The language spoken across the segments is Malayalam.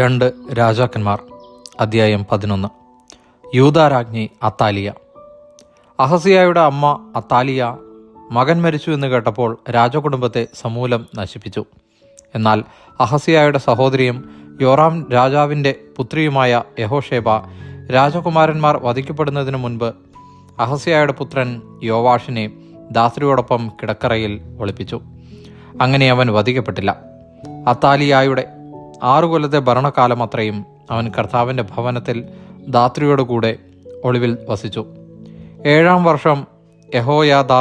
രണ്ട് രാജാക്കന്മാർ അധ്യായം പതിനൊന്ന്. യൂതാരാജ്ഞി അത്താലിയ. അഹസിയായുടെ അമ്മ അത്താലിയ മകൻ മരിച്ചു എന്ന് കേട്ടപ്പോൾ രാജകുടുംബത്തെ സമൂലം നശിപ്പിച്ചു. എന്നാൽ അഹസിയായുടെ സഹോദരിയും യോറാം രാജാവിന്റെ പുത്രിയുമായ യഹോഷേബ രാജകുമാരന്മാർ വധിക്കപ്പെടുന്നതിനു മുൻപ് അഹസിയായുടെ പുത്രൻ യോവാഷിനെ ദാസരിയോടൊപ്പം കിടക്കറയിൽ ഒളിപ്പിച്ചു. അങ്ങനെ അവൻ വധിക്കപ്പെട്ടില്ല. അത്താലിയായുടെ ആറു കൊല്ലത്തെ ഭരണകാലം അത്രയും അവൻ കർത്താവിന്റെ ഭവനത്തിൽ ദാത്രിയോടുകൂടെ ഒളിവിൽ വസിച്ചു. ഏഴാം വർഷം യഹോയാദ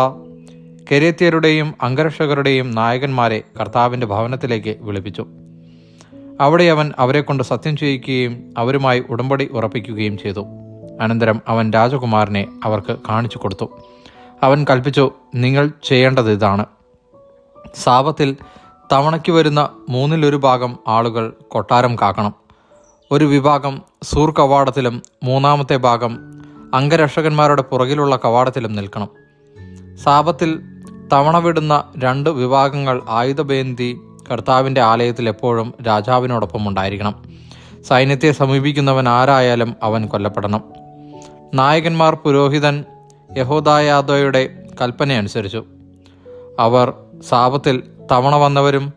കെരേത്യരുടെയും അംഗരക്ഷകരുടെയും നായകന്മാരെ കർത്താവിന്റെ ഭവനത്തിലേക്ക് വിളിപ്പിച്ചു. അവിടെ അവൻ അവരെക്കൊണ്ട് സത്യം ചെയ്യിക്കുകയും അവരുമായി ഉടമ്പടി ഉറപ്പിക്കുകയും ചെയ്തു. അനന്തരം അവൻ രാജകുമാരനെ അവർക്ക് കാണിച്ചു കൊടുത്തു. അവൻ കൽപ്പിച്ചു നിങ്ങൾ ചെയ്യേണ്ടത് ഇതാണ്. സാപത്തിൽ തവണയ്ക്ക് വരുന്ന മൂന്നിലൊരു ഭാഗം ആളുകൾ കൊട്ടാരം കാക്കണം. ഒരു വിഭാഗം സൂർ കവാടത്തിലും മൂന്നാമത്തെ ഭാഗം അംഗരക്ഷകന്മാരുടെ പുറകിലുള്ള കവാടത്തിലും നിൽക്കണം. സാപത്തിൽ തവണ വിടുന്ന രണ്ട് വിഭാഗങ്ങൾ ആയുധബേന്തി കർത്താവിന്റെ ആലയത്തിൽ എപ്പോഴും രാജാവിനോടൊപ്പം ഉണ്ടായിരിക്കണം. സൈന്യത്തെ സമീപിക്കുന്നവൻ ആരായാലും അവൻ കൊല്ലപ്പെടണം. നായകന്മാർ പുരോഹിതൻ യഹോദായാദോയുടെ കൽപ്പനയനുസരിച്ചു. അവർ സാപത്തിൽ തവണ വന്നവരും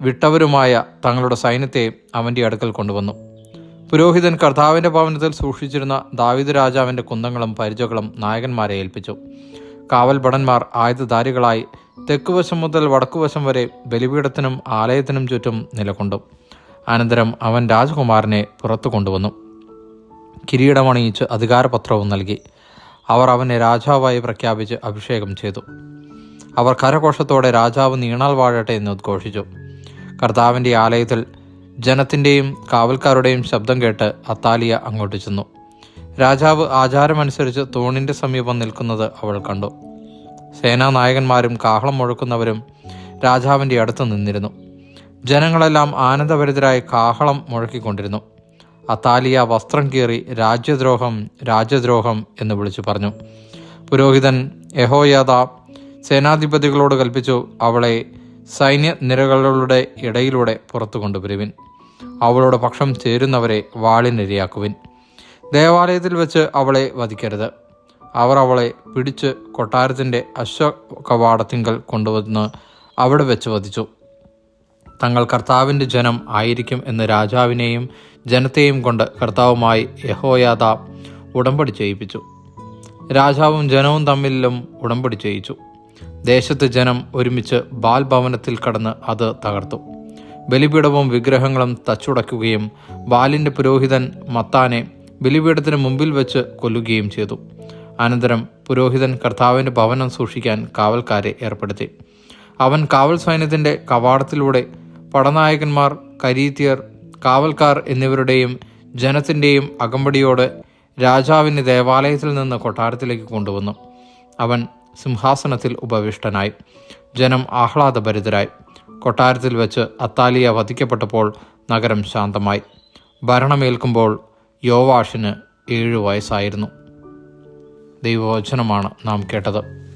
വിട്ടവരുമായ തങ്ങളുടെ സൈന്യത്തെ അവന്റെ അടുക്കൽ കൊണ്ടുവന്നു. പുരോഹിതൻ കർത്താവിന്റെ ഭവനത്തിൽ സൂക്ഷിച്ചിരുന്ന ദാവിദ് രാജാവിന്റെ കുന്തങ്ങളും പരിചകളും നായകന്മാരെ ഏൽപ്പിച്ചു. കാവൽ ഭടന്മാർ ആയുധധാരികളായി തെക്കുവശം മുതൽ വടക്കുവശം വരെ ബലിപീഠത്തിനും ആലയത്തിനും ചുറ്റും നിലകൊണ്ടു. അനന്തരം അവൻ രാജകുമാരനെ പുറത്തു കൊണ്ടുവന്നു. കിരീടമണിയിച്ച് അധികാരപത്രവും നൽകി. അവർ അവനെ രാജാവായി പ്രഖ്യാപിച്ച് അഭിഷേകം ചെയ്തു. അവർ കരഘോഷത്തോടെ രാജാവ് നീണാൽ വാഴട്ടെ എന്ന് ഉദ്ഘോഷിച്ചു. കർത്താവിന്റെ ആലയത്തിൽ ജനത്തിന്റെയും കാവൽക്കാരുടെയും ശബ്ദം കേട്ട് അത്താലിയ അങ്ങോട്ട് ചെന്നു. രാജാവ് ആചാരമനുസരിച്ച് തൂണിന്റെ സമീപം നിൽക്കുന്നത് അവൾ കണ്ടു. സേനാനായകന്മാരും കാഹളം മുഴക്കുന്നവരും രാജാവിന്റെ അടുത്ത് നിന്നിരുന്നു. ജനങ്ങളെല്ലാം ആനന്ദഭരിതരായി കാഹളം മുഴക്കിക്കൊണ്ടിരുന്നു. അത്താലിയ വസ്ത്രം കീറി രാജ്യദ്രോഹം രാജ്യദ്രോഹം എന്ന് വിളിച്ചു പറഞ്ഞു. പുരോഹിതൻ യഹോയാദ സേനാധിപതികളോട് കൽപ്പിച്ചു അവളെ സൈന്യ നിരകളുടെ ഇടയിലൂടെ പുറത്തു കൊണ്ടുവരുവിൻ. അവളോട് പക്ഷം ചേരുന്നവരെ വാളിനിരയാക്കുവിൻ. ദേവാലയത്തിൽ വെച്ച് അവളെ വധിക്കരുത്. അവർ അവളെ പിടിച്ച് കൊട്ടാരത്തിന്റെ അശ്വകവാടത്തിങ്കൽ കൊണ്ടുവന്ന് അവിടെ വെച്ച് വധിച്ചു. തങ്ങൾ കർത്താവിന്റെ ജനം ആയിരിക്കും എന്ന് രാജാവിനെയും ജനത്തെയും കൊണ്ട് കർത്താവുമായി യഹോയാദ ഉടമ്പടി ചെയ്യിപ്പിച്ചു. രാജാവും ജനവും തമ്മിലും ഉടമ്പടി ചെയ്യിച്ചു. ദേശത്ത് ജനം ഒരുമിച്ച് ബാൽ ഭവനത്തിൽ കടന്ന് അത് തകർത്തു. ബലിപീഠവും വിഗ്രഹങ്ങളും തച്ചുടയ്ക്കുകയും ബാലിന്റെ പുരോഹിതൻ മത്താനെ ബലിപീഠത്തിന് മുമ്പിൽ വെച്ച് കൊല്ലുകയും ചെയ്തു. അനന്തരം പുരോഹിതൻ കർത്താവിന്റെ ഭവനം സൂക്ഷിക്കാൻ കാവൽക്കാരെ ഏർപ്പെടുത്തി. അവൻ കാവൽ സൈന്യത്തിന്റെ കവാടത്തിലൂടെ പടനായകന്മാർ കരീത്യർ കാവൽക്കാർ എന്നിവരുടെയും ജനത്തിന്റെയും അകമ്പടിയോടെ രാജാവിന്റെ ദേവാലയത്തിൽ നിന്ന് കൊട്ടാരത്തിലേക്ക് കൊണ്ടുവന്നു. അവൻ സിംഹാസനത്തിൽ ഉപവിഷ്ടനായി. ജനം ആഹ്ലാദഭരിതരായി. കൊട്ടാരത്തിൽ വെച്ച് അത്താലിയ വധിക്കപ്പെട്ടപ്പോൾ നഗരം ശാന്തമായി. ഭരണമേൽക്കുമ്പോൾ യോവാഷിന് ഏഴു വയസ്സായിരുന്നു. ദൈവവചനമാണ് നാം കേട്ടത്.